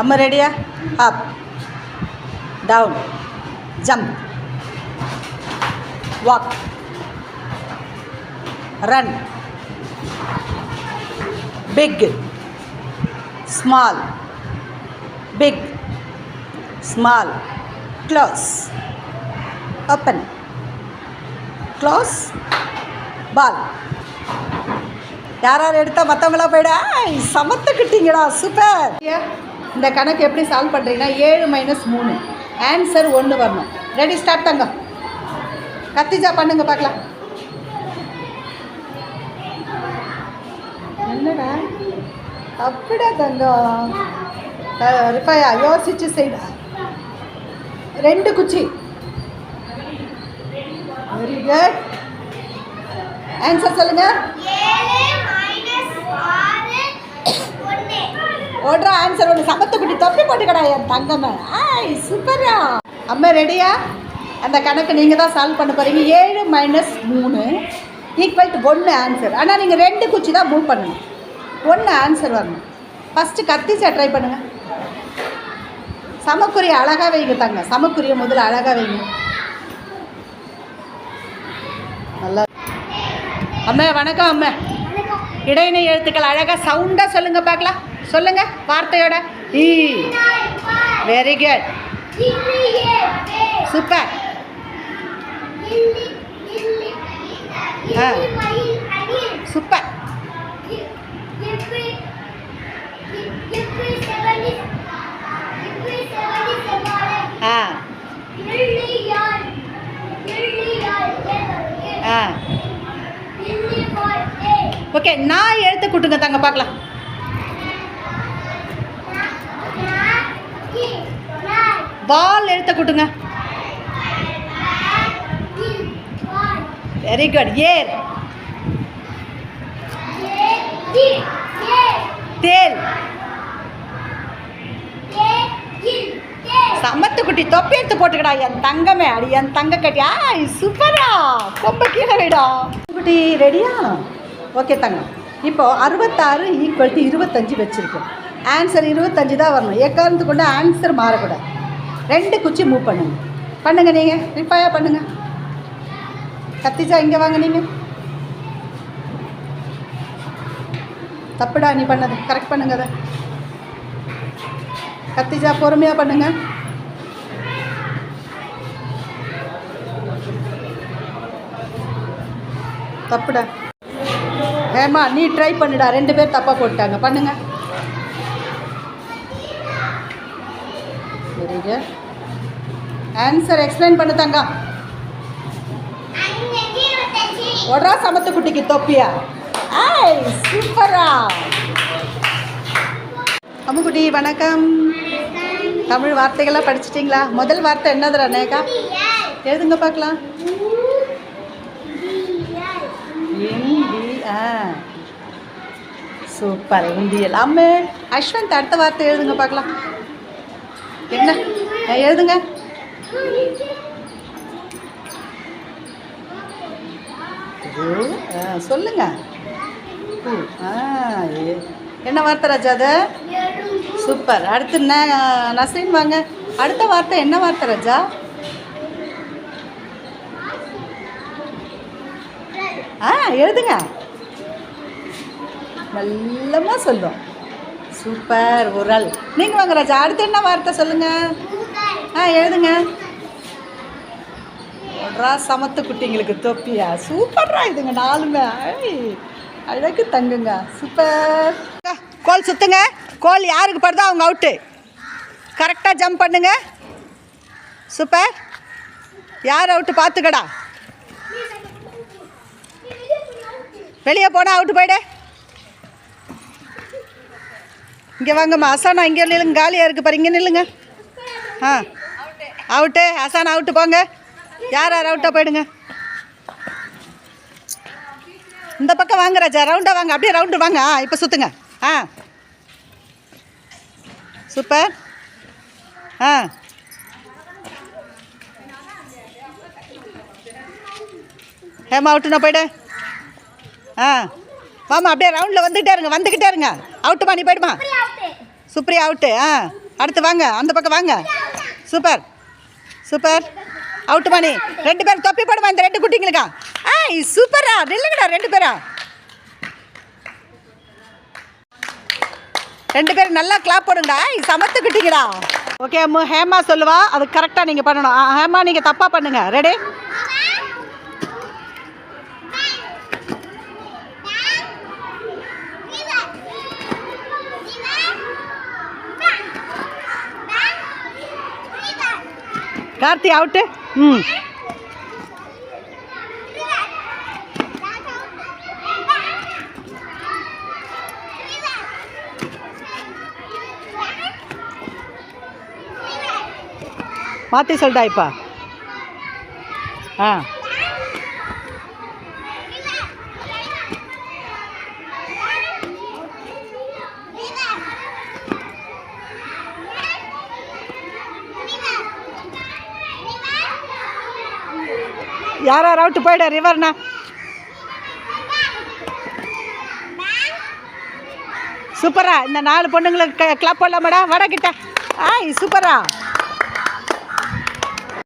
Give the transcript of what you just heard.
அம்மா ரெடியா up down jump walk run big small big small close open close ball யார் யார் எடுத்தால் மற்றவங்களா போயிடா. சமத்துக்கிட்டீங்களா சூப்பர் இந்த கணக்கு எப்படி சால்வ் பண்ணுறீங்கன்னா ஏழு மைனஸ் மூணு. ஆன்சர் ஒன்று வரணும். ரெடி ஸ்டார்ட் தங்க கத்திஜா பண்ணுங்க பார்க்கலாம். என்னடா? அப்படியா தங்கம்? ரிஃபையா யோசிச்சு செய்டா ரெண்டு குச்சி. வெரி குட் ஆன்சர் சொல்லுங்க. ஓடுறா ஆன்சர் ஒன்று சமத்து குட்டி தொப்பி போட்டுக்கடா என் தங்கம்மா. ஆய் சூப்பரா அம்மா ரெடியா அந்த கணக்கு நீங்கள் தான் சால்வ் பண்ண போகிறீங்க ஏழு மைனஸ் மூணு ஈக்குவல் டு ஒன்று ஆன்சர் ஆனால் நீங்கள் ரெண்டு குச்சி தான் மூவ் பண்ணணும். ஒன்று ஆன்சர் வரணும். ஃபஸ்ட்டு கத்திச்சா ட்ரை பண்ணுங்கள் சமக்குரிய அழகாக வைங்க தங்க. சமக்குரிய முதல்ல அழகாக வைங்க. நல்லா அம்மா வணக்கம் அம்மா. இடையினை எழுத்துக்கள் அழகாக சவுண்டாக சொல்லுங்க பார்க்கலாம். சொல்லுங்க வார்த்தையோட. ஈ. வெரி குட் சூப்பர் ஆ. சூப்பர் ஆ. ஆ. ஓகே நான் எழுத்து கூட்டுங்க தங்க பார்க்கலாம். பால் எழுத்த கூட்டுங்க வெரி குட் ஏர். தேல். சமத்து குட்டி தொப்பி எடுத்து போட்டுக்கடா. என் தங்கமே அடி என் தங்க கட்டி. சூப்பரா. ரொம்ப கீழே விடா. குட்டி ரெடியா ஓகே தங்கம். இப்போ அறுபத்தாறு ஈக்குவல் டு இருபத்தஞ்சு வச்சுருக்கோம். ஆன்சர் இருபத்தஞ்சு தான் வரணும். எக்காரணத்து கொண்டு ஆன்சர் மாறக்கூடாது. ரெண்டு குச்சி மூவ் பண்ணுங்கள் பண்ணுங்கள் நீங்கள் ரிப்பாயாக பண்ணுங்கள் கத்திச்சா இங்கே வாங்க நீங்கள் தப்புடா நீ பண்ணது. கரெக்ட் பண்ணுங்க அதை. கத்திச்சா பொறுமையாக பண்ணுங்க. தப்புடா. ஏமா நீ ட்ரை பண்ணுடா. ரெண்டு பேர் தப்பாக போட்டாங்க பண்ணுங்கள் வெரி ஆன்சர் எக்ஸ்பிளைன் பண்ணு தங்க. ஒட்ரா சமத்து குட்டிக்கு தொப்பியா? ஆய் சூப்பரா அம்முக்குட்டி வணக்கம். தமிழ் வார்த்தைகள்லாம் படிச்சிட்டிங்களா? முதல் வார்த்தை என்னதுடா நேகா? எழுதுங்க பார்க்கலாம். சூப்பர் உண்டியல் அம்மே அஸ்வந்த் அடுத்த வார்த்தை எழுதுங்க பார்க்கலாம். என்ன? எழுதுங்க. சொல்லுங்க. என்ன வார்த்தை ராஜா அது? சூப்பர். அடுத்து என்ன நசீன் வாங்க. அடுத்த வார்த்தை என்ன வார்த்தை ராஜா? ஆ எழுதுங்க. நல்லமா சொல்லும். சூப்பர் உரல். நீங்கள் வாங்க ராஜா அடுத்து என்ன வார்த்தை சொல்லுங்க? ஆ எழுதுங்க. ஒட்ரா சமத்து குட்டிங்களுக்கு தொப்பியா? சூப்பர்ரா இதுங்க நாலுமே அழகு தங்குங்க. சூப்பர். கோல் சுத்துங்க. கோல் யாருக்கு படுதோ அவங்க அவுட்டு. கரெக்டாக ஜம்ப் பண்ணுங்க. சூப்பர். யார் அவுட்டு பார்த்துக்கடா வெளியே போனால் அவுட்டு போயிடு. இங்கே வாங்கம்மா. அசானா இங்கே நில்லுங்க. காலியாக இருக்குது பாரு இங்கே நில்லுங்க. ஆ. அவுட்டு அசானா அவுட்டு போங்க. யார் யார் அவுட்டாக போயிடுங்க. இந்த பக்கம் வாங்க ராஜா. ரவுண்டாக வாங்க. அப்படியே ரவுண்டு வாங்க. ஆ இப்போ சுற்றுங்க ஆ. சூப்பர் ஆ. ஹேமா அவுட்டுண்ணா போயிடு. ஆ. வாமா அப்படியே ரவுண்டில் வந்துக்கிட்டே இருங்க. வந்துக்கிட்டே இருங்க. அவுட்டுமா நீ போயிடுமா சுப்ரியா அவுட்டு ஆ. அடுத்து வாங்க அந்த பக்கம் வாங்க. சூப்பர் சூப்பர் அவுட் மணி ரெண்டு பேரும் தொப்பி போடுமா இந்த ரெண்டு குட்டிங்களுக்கா? ஆய் சூப்பரா நில்லுங்கடா ரெண்டு பேரா? ரெண்டு பேரும் நல்லா கிளாப் போடுங்கடா. சமத்து குட்டிங்கடா. ஓகே அம்மு ஹேமா சொல்லுவா. அது கரெக்டாக நீங்கள் பண்ணணும். ஹேமா நீங்கள் தப்பாக பண்ணுங்க. ரெடி கார்த்தி அவுட்டு ம். மாற்றி சொல்லிட்டா இப்போ. ஆ. யார் யார் அவுட்டு போயிடு ரிவர்னா சூப்பரா இந்த நாலு பொண்ணுங்களுக்கு கிளப் பண்ணலாமாடா வட ஆய் சூப்பரா.